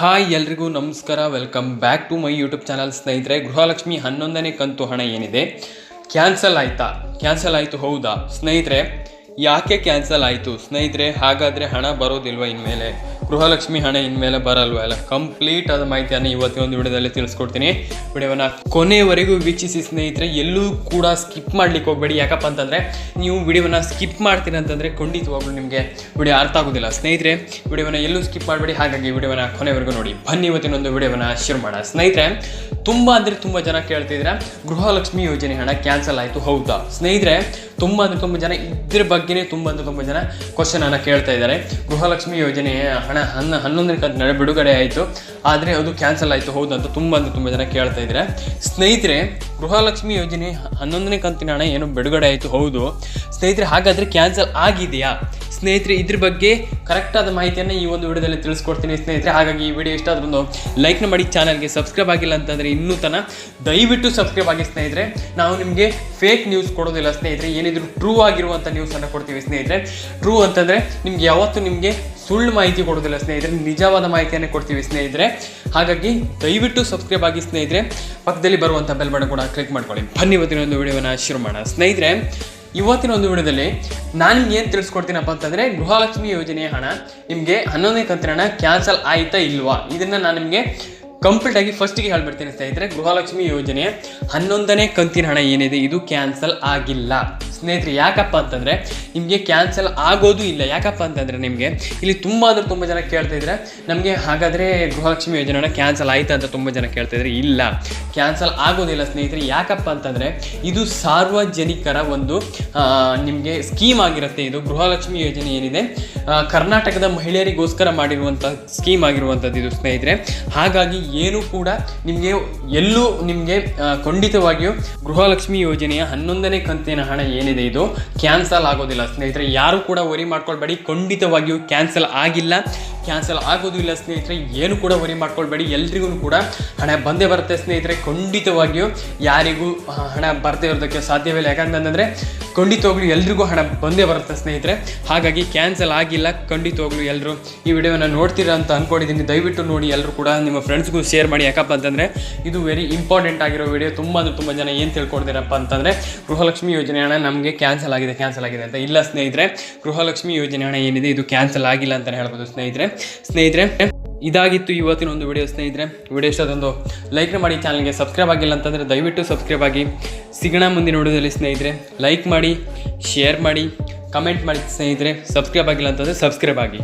Hi ಎಲ್ರಿಗೂ ನಮಸ್ಕಾರ. Welcome back to my YouTube channel ಸ್ನೇಹಿತರೆ. ಗೃಹಲಕ್ಷ್ಮಿ ಹನ್ನೊಂದನೇ ಕಂತು ಹಣ ಏನಿದೆ? ಕ್ಯಾನ್ಸಲ್ ಆಯ್ತಾ? ಕ್ಯಾನ್ಸಲ್ ಆಯಿತು ಹೌದಾ? ಸ್ನೇಹಿತರೆ ಯಾಕೆ ಕ್ಯಾನ್ಸಲ್ ಆಯಿತು? ಸ್ನೇಹಿತರೆ, ಹಾಗಾದರೆ ಹಣ ಬರೋದಿಲ್ವ ಇನ್ಮೇಲೆ? ಗೃಹಲಕ್ಷ್ಮಿ ಹಣ ಇನ್ಮೇಲೆ ಬರಲ್ವ ಅಲ್ಲ ಕಂಪ್ಲೀಟ್ ಆದ ಮಾಹಿತಿಯನ್ನು ಇವತ್ತಿನ ಒಂದು ವಿಡಿಯೋದಲ್ಲಿ ತಿಳಿಸ್ಕೊಡ್ತೀನಿ. ವಿಡಿಯೋನ ಕೊನೆಯವರೆಗೂ ವೀಕ್ಷಿಸಿ ಸ್ನೇಹಿತರೆ, ಎಲ್ಲೂ ಕೂಡ ಸ್ಕಿಪ್ ಮಾಡ್ಲಿಕ್ಕೆ ಹೋಗಬೇಡಿ. ಯಾಕಪ್ಪ ಅಂತಂದರೆ, ನೀವು ವಿಡಿಯೋನ ಸ್ಕಿಪ್ ಮಾಡ್ತೀರಿ ಅಂತಂದರೆ ಖಂಡಿತವಾಗ್ಲೂ ನಿಮಗೆ ವಿಡಿಯೋ ಅರ್ಥ ಆಗೋದಿಲ್ಲ. ಸ್ನೇಹಿತರೆ ವಿಡಿಯೋನ ಎಲ್ಲೂ ಸ್ಕಿಪ್ ಮಾಡಬೇಡಿ. ಹಾಗಾಗಿ ವಿಡಿಯೋನ ಕೊನೆವರೆಗೂ ನೋಡಿ. ಬನ್ನಿ ಇವತ್ತಿನ ಒಂದು ವಿಡಿಯೋನ ಶುರು ಮಾಡೋಣ. ಸ್ನೇಹಿತರೆ, ತುಂಬ ಅಂದರೆ ತುಂಬ ಜನ ಕೇಳ್ತಿದ್ರೆ, ಗೃಹಲಕ್ಷ್ಮಿ ಯೋಜನೆ ಹಣ ಕ್ಯಾನ್ಸಲ್ ಆಯಿತು. ಹೌದಾ? ಸ್ನೇಹಿತರೆ ತುಂಬ ಅಂದರೆ ತುಂಬ ಜನ ಇದ್ರ ಬಗ್ಗೆನೇ ತುಂಬ ಅಂದರೆ ತುಂಬ ಜನ ಕ್ವಶನ್ ಅನ್ನ ಕೇಳ್ತಾ ಇದ್ದಾರೆ. ಗೃಹಲಕ್ಷ್ಮಿ ಯೋಜನೆ ಹಣ ಹನ್ನ ಹನ್ನೊಂದನೇ ಕಂತು ನಡೆ ಬಿಡುಗಡೆ ಆಯಿತು. ಆದರೆ ಅದು ಕ್ಯಾನ್ಸಲ್ ಆಯಿತು, ಹೌದು ಅಂತ ತುಂಬ ಅಂದರೆ ತುಂಬ ಜನ ಕೇಳ್ತಾ ಇದ್ದಾರೆ. ಸ್ನೇಹಿತರೆ, ಗೃಹಲಕ್ಷ್ಮಿ ಯೋಜನೆ ಹನ್ನೊಂದನೇ ಕಂತಿನ ಹಣ ಏನು ಬಿಡುಗಡೆ ಆಯಿತು? ಹೌದು. ಸ್ನೇಹಿತರೆ, ಹಾಗಾದರೆ ಕ್ಯಾನ್ಸಲ್ ಆಗಿದೆಯಾ? ಸ್ನೇಹಿತರೆ, ಇದ್ರ ಬಗ್ಗೆ ಕರೆಕ್ಟಾದ ಮಾಹಿತಿಯನ್ನು ಈ ಒಂದು ವಿಡಿಯೋದಲ್ಲಿ ತಿಳಿಸ್ಕೊಡ್ತೀನಿ ಸ್ನೇಹಿತರೆ. ಹಾಗಾಗಿ ಈ ವಿಡಿಯೋ ಇಷ್ಟ ಆದ್ರೆ ಲೈಕ್ನ ಮಾಡಿ ಚಾನಲ್ಗೆ ಸಬ್ಸ್ಕ್ರೈಬ್ ಆಗಿಲ್ಲ ಅಂತಂದರೆ ಇನ್ನೂ ತನ ದಯವಿಟ್ಟು ಸಬ್ಸ್ಕ್ರೈಬ್ ಆಗಿ ಸ್ನೇಹಿತರೆ. ನಾವು ನಿಮಗೆ ಫೇಕ್ ನ್ಯೂಸ್ ಕೊಡೋದಿಲ್ಲ ಸ್ನೇಹಿತರೆ. ಏನಿದ್ರು ಟ್ರೂ ಆಗಿರುವಂಥ ನ್ಯೂಸನ್ನು ಕೊಡ್ತೀವಿ ಸ್ನೇಹಿತರೆ. ಟ್ರೂ ಅಂತಂದರೆ ನಿಮ್ಗೆ ಯಾವತ್ತೂ ನಿಮಗೆ ಸುಳ್ಳು ಮಾಹಿತಿ ಕೊಡೋದಿಲ್ಲ ಸ್ನೇಹಿತರೆ. ನಿಜವಾದ ಮಾಹಿತಿಯನ್ನೇ ಕೊಡ್ತೀವಿ ಸ್ನೇಹಿತರೆ. ಹಾಗಾಗಿ ದಯವಿಟ್ಟು ಸಬ್ಸ್ಕ್ರೈಬ್ ಆಗಿ ಸ್ನೇಹಿತರೆ. ಪಕ್ಕದಲ್ಲಿ ಬರುವಂಥ ಬೆಲ್ ಬಟನ್ ಕೂಡ ಕ್ಲಿಕ್ ಮಾಡ್ಕೊಳ್ಳಿ. ಬನ್ನಿ ಇವತ್ತಿನ ಒಂದು ವಿಡಿಯೋನ ಶುರು ಮಾಡೋಣ. ಸ್ನೇಹಿತರೆ, ಇವತ್ತಿನ ಒಂದು ವಿಡಿಯೋದಲ್ಲಿ ನಾನು ನಿಮ್ಗೆ ಏನು ತಿಳಿಸ್ಕೊಡ್ತೀನಪ್ಪ ಅಂತಂದರೆ ಗೃಹಲಕ್ಷ್ಮಿ ಯೋಜನೆಯ ಹಣ. ನಿಮಗೆ ಹನ್ನೊಂದನೇ ಕಂತಿನ ಹಣ ಕ್ಯಾನ್ಸಲ್ ಆಯಿತಾ ಇಲ್ವಾ? ಇದನ್ನು ನಾನು ನಿಮಗೆ ಕಂಪ್ಲೀಟ್ ಆಗಿ ಫಸ್ಟಿಗೆ ಹೇಳ್ಬಿಡ್ತೀನಿ ಸ್ನೇಹಿತರೆ. ಗೃಹಲಕ್ಷ್ಮಿ ಯೋಜನೆ ಹನ್ನೊಂದನೇ ಕಂತಿನ ಹಣ ಏನಿದೆ, ಇದು ಕ್ಯಾನ್ಸಲ್ ಆಗಿಲ್ಲ. ಸ್ನೇಹಿತರೆ, ಯಾಕಪ್ಪ ಅಂತಂದರೆ ನಿಮಗೆ ಕ್ಯಾನ್ಸಲ್ ಆಗೋದು ಇಲ್ಲ. ಯಾಕಪ್ಪ ಅಂತಂದರೆ ನಿಮಗೆ ಇಲ್ಲಿ ತುಂಬ ಅಂದರೆ ತುಂಬ ಜನ ಕೇಳ್ತಾ ಇದ್ರೆ, ನಮಗೆ ಹಾಗಾದರೆ ಗೃಹಲಕ್ಷ್ಮಿ ಯೋಜನೆ ಹಣ ಕ್ಯಾನ್ಸಲ್ ಆಯ್ತಾ ಅಂತ ತುಂಬ ಜನ ಕೇಳ್ತಾ ಇದ್ರೆ ಇಲ್ಲ. ಕ್ಯಾನ್ಸಲ್ ಆಗೋದಿಲ್ಲ ಸ್ನೇಹಿತರೆ. ಯಾಕಪ್ಪ ಅಂತಂದರೆ ಇದು ಸಾರ್ವಜನಿಕರ ಒಂದು ನಿಮಗೆ ಸ್ಕೀಮ್ ಆಗಿರುತ್ತೆ. ಇದು ಗೃಹಲಕ್ಷ್ಮಿ ಯೋಜನೆ ಏನಿದೆ ಕರ್ನಾಟಕದ ಮಹಿಳೆಯರಿಗೋಸ್ಕರ ಮಾಡಿರುವಂಥ ಸ್ಕೀಮ್ ಆಗಿರುವಂಥದ್ದು ಇದು ಸ್ನೇಹಿತರೆ. ಹಾಗಾಗಿ ಏನು ಕೂಡ ನಿಮಗೆ ಎಲ್ಲೂ ನಿಮಗೆ ಖಂಡಿತವಾಗಿಯೂ ಗೃಹಲಕ್ಷ್ಮಿ ಯೋಜನೆಯ ಹನ್ನೊಂದನೇ ಕಂತಿನ ಹಣ ಏನಿದೆ ಇದು. ಕ್ಯಾನ್ಸಲ್ ಆಗೋದಿಲ್ಲ. ಸ್ನೇಹಿತರೆ, ಯಾರು ಕೂಡ ವರಿ ಮಾಡ್ಕೊಳ್ಬೇಡಿ. ಖಂಡಿತವಾಗಿಯೂ ಕ್ಯಾನ್ಸಲ್ ಆಗಿಲ್ಲ. ಕ್ಯಾನ್ಸಲ್ ಆಗೋದಿಲ್ಲ ಸ್ನೇಹಿತರೆ, ಏನು ಕೂಡ ವರಿ ಮಾಡ್ಕೊಳ್ಬೇಡಿ. ಎಲ್ರಿಗೂ ಕೂಡ ಹಣ ಬಂದೇ ಬರುತ್ತೆ ಸ್ನೇಹಿತರೆ. ಖಂಡಿತವಾಗಿಯೂ ಯಾರಿಗೂ ಹಣ ಬರದೇ ಇರೋದಕ್ಕೆ ಸಾಧ್ಯವಿಲ್ಲ ಯಾಕಂತಂದರೆ ಖಂಡಿತವಾಗ್ಲೂ ಎಲ್ರಿಗೂ ಹಣ ಬಂದೇ ಬರುತ್ತೆ ಸ್ನೇಹಿತರೆ. ಹಾಗಾಗಿ ಕ್ಯಾನ್ಸಲ್ ಆಗಿಲ್ಲ, ಖಂಡಿತವಾಗ್ಲೂ ಎಲ್ಲರೂ ಈ ವಿಡಿಯೋನ ನೋಡ್ತೀರಾ ಅಂತ ಅಂದ್ಕೊಂಡಿದ್ದೀನಿ ದಯವಿಟ್ಟು ನೋಡಿ ಎಲ್ಲರೂ ಕೂಡ ನಿಮ್ಮ ಫ್ರೆಂಡ್ಸ್ಗೂ ಶೇರ್ ಮಾಡಿ. ಯಾಕಪ್ಪ ಅಂತಂದರೆ, ಇದು ವೆರಿ ಇಂಪಾರ್ಟೆಂಟ್ ಆಗಿರೋ ವಿಡಿಯೋ. ತುಂಬ ಅಂದರೆ ತುಂಬ ಜನ ಏನು ತಿಳ್ಕೊಡ್ತೀರಪ್ಪ ಅಂತಂದರೆ, ಗೃಹಲಕ್ಷ್ಮಿ ಯೋಜನೆ ಹಣ ನಮಗೆ ಕ್ಯಾನ್ಸಲ್ ಆಗಿದೆ ಕ್ಯಾನ್ಸಲ್ ಆಗಿದೆ ಅಂತ. ಇಲ್ಲ ಸ್ನೇಹಿತರೆ, ಗೃಹಲಕ್ಷ್ಮಿ ಯೋಜನೆ ಹಣ ಏನಿದೆ, ಇದು ಕ್ಯಾನ್ಸಲ್ ಆಗಿಲ್ಲ ಅಂತಲೇ ಹೇಳ್ಬೋದು ಸ್ನೇಹಿತರೆ. ಸ್ನೇಹಿತರೆ ಇದಾಗಿತ್ತು ಇವತ್ತಿನ ಒಂದು ವಿಡಿಯೋ ಸ್ನೇಹಿತರೆ. ವಿಡಿಯೋ ಇಷ್ಟ ಅದೊಂದು ಲೈಕ್ ಮಾಡಿ ಚಾನಲ್ಗೆ ಸಬ್ಸ್ಕ್ರೈಬ್ ಆಗಿಲ್ಲ ಅಂತಂದರೆ ದಯವಿಟ್ಟು ಸಬ್ಸ್ಕ್ರೈಬ್ ಆಗಿ ಸಿಗೋಣ ಮುಂದಿನ ವಿಡಿಯೋದಲ್ಲಿ ಸ್ನೇಹಿತರೆ. ಲೈಕ್ ಮಾಡಿ ಶೇರ್ ಮಾಡಿ ಕಮೆಂಟ್ ಮಾಡಿ ಸ್ನೇಹಿತರೆ. ಸಬ್ಸ್ಕ್ರೈಬ್ ಆಗಿಲ್ಲ ಅಂತಂದರೆ ಸಬ್ಸ್ಕ್ರೈಬ್ ಆಗಿ.